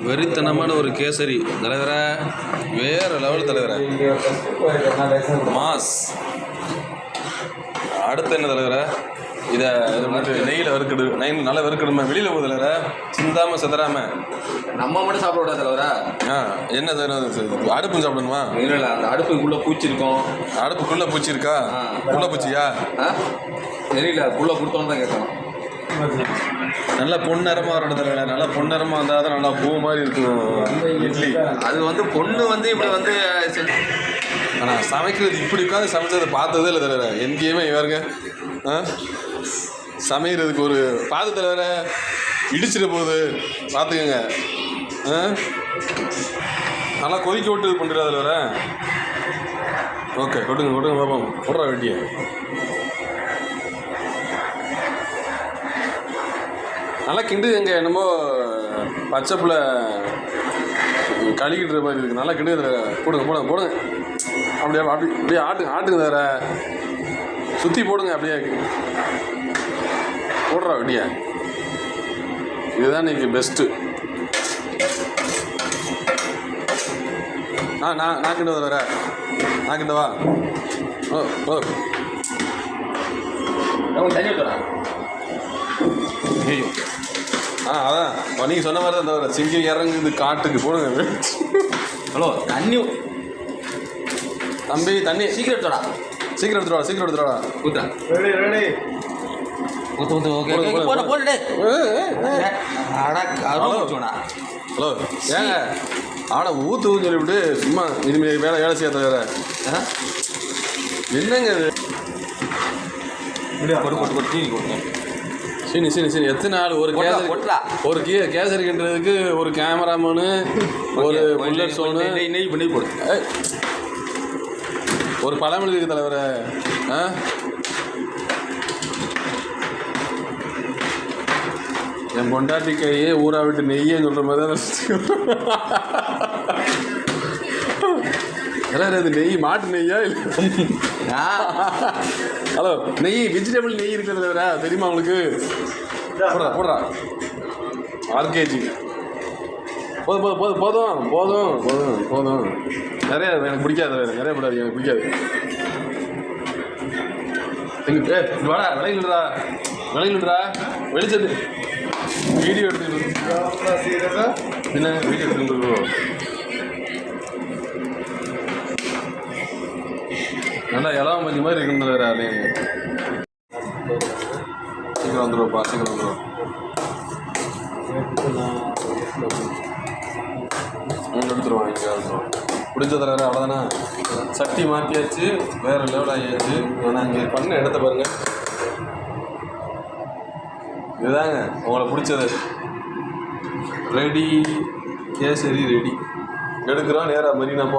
வெறித்தனமான ஒரு கேசரி. தலைவர வேற லெவல் தலைவர. மாஸ். அடுத்து என்ன தலைவர? இதை நெய்யில் வறுக்கிடு நெய் நல்லா வறுக்கிடுமா வெளியில் போகுது தலைவர. சிந்தாம சிதறாம. நம்ம மட்டும் சாப்பிட விடாது தலைவரா. ஆ என்ன தலைவர அடுப்பு சாப்பிடணுமா? இல்லை இல்லை அந்த அடுப்புக்குள்ளே பூச்சி இருக்கும் அடுப்புக்குள்ளே பூச்சி இருக்கா ஆ. உள்ள பூச்சியா? தெரியல புள்ள கொடுத்தோன்னு தான் கேட்கணும் நல்லா பொன்னிறமாக வரணும் தலைவர நல்லா பொன்னிறமாக இருந்தால் தான் நல்லா பூ மாதிரி இருக்கும். இட்லி. அது வந்து பொண்ணு வந்து இப்படி வந்து ஆனால் சமைக்கிறது இப்படி உட்காந்து சமைச்சதை பார்த்ததே இல்லை தலைவர எங்கேயுமே இவருங்க ஆ? சமைக்கிறதுக்கு ஒரு பார்த்து தலைவர இடிச்சிட போகுது. பார்த்துக்கோங்க. ஆ? நல்லா கொதிக்க விட்டு பண்ணுறா தலைவர ஓகே கொடுங்க கொடுங்க பார்ப்போம் போடுறா வெட்டியை. நல்லா கிண்டு எங்கே என்னமோ பச்சை புள்ள கழுகிட்டுற மாதிரி இருக்குது நல்லா கிண்டுது போடுங்க போடுங்க போடுங்க. அப்படியே அப்படி அப்படியே ஆட்டுங்க ஆட்டுங்க வேற சுற்றி போடுங்க அப்படியே. போடுறா அப்படியே இதுதான் இன்னைக்கு பெஸ்ட்டு ஆ நான் நான் கிண்டு வர நான் கிண்டவா? ஓ ஓ. தண்ணி ஊற்றுறா ஐயோ ஆ அதான். நீங்கள் சொன்ன மாதிரி தான் தவிர சிங்கம் இறங்குது காட்டுக்கு. போடுங்க. ஹலோ தண்ணி தம்பி தண்ணி சீக்கிரம் எடுத்துடா சீக்கிரம் எடுத்துருவா சீக்கிரம் எடுத்துருவா ஊத்துறா. ரெடி ரெடி ஊத்து ஊத்து ஓகே போடு, போடு, அடா ஹலோ. அருவா ஹலோ. ஏங்க ஆட ஊற்றுன்னு சொல்லிவிட்டு சும்மா இனிமேல் வேலை வேலை செய்ய தவிர. என்னங்க இது? கொடு கொடு கொடு. தீனி கொடுங்க சீனி சீனி சீனி. எத்தனை நாள் ஒரு கேசரி. ஒரு கே கேசரி கிண்டுறதுக்கு ஒரு கேமராமேனு ஒரு புல்லட் சோனு. நெய் பண்ணி போடு. ஒரு பழமொழி தலைவரை. ஆ? என் பொண்டாட்டி கையே ஊரா விட்டு நெய்யே சொல்ற மாதிரி தான் இது நெய் மாட்டு நெய்யா இல்லை? ஹலோ நெய் வெஜிடபிள் நெய் இருக்கு தலைவரா தெரியுமா உங்களுக்கு? போடுறா போடுறா. ஆர்கேஜி போதும் போதும் போதும் போதும் போதும் போதும் போதும். நிறைய எனக்கு பிடிக்காது வேறு நிறைய போடாது எனக்கு பிடிக்காது. எங்க ஏ வாடா. விளையிடுறா விளையிடுறா வெளிச்சது வீடியோ எடுத்துக்கிட்டு என்ன? வீடியோ எடுத்துக்கிட்டு நல்லா இளவ மஞ்சி மாதிரி இருக்குன்னு வேறு ஆலையும் சீக்கிரம் வந்துடுவோம்ப்பா சீக்கிரம் வந்துடுவோம் மூணு எடுத்துருவாங்க இங்கே எடுத்துருவான் பிடிச்ச தடவை அவ்வளோதானே சட்டி மாற்றியாச்சு வேறு லெவல் ஆகியாச்சு. ஆனால் இங்கே பண்ண இடத்த பாருங்க. இதுதாங்க உங்களை பிடிச்சது. ரெடி கேசரி ரெடி எடுக்கிறோம் நேராக மெரினா போ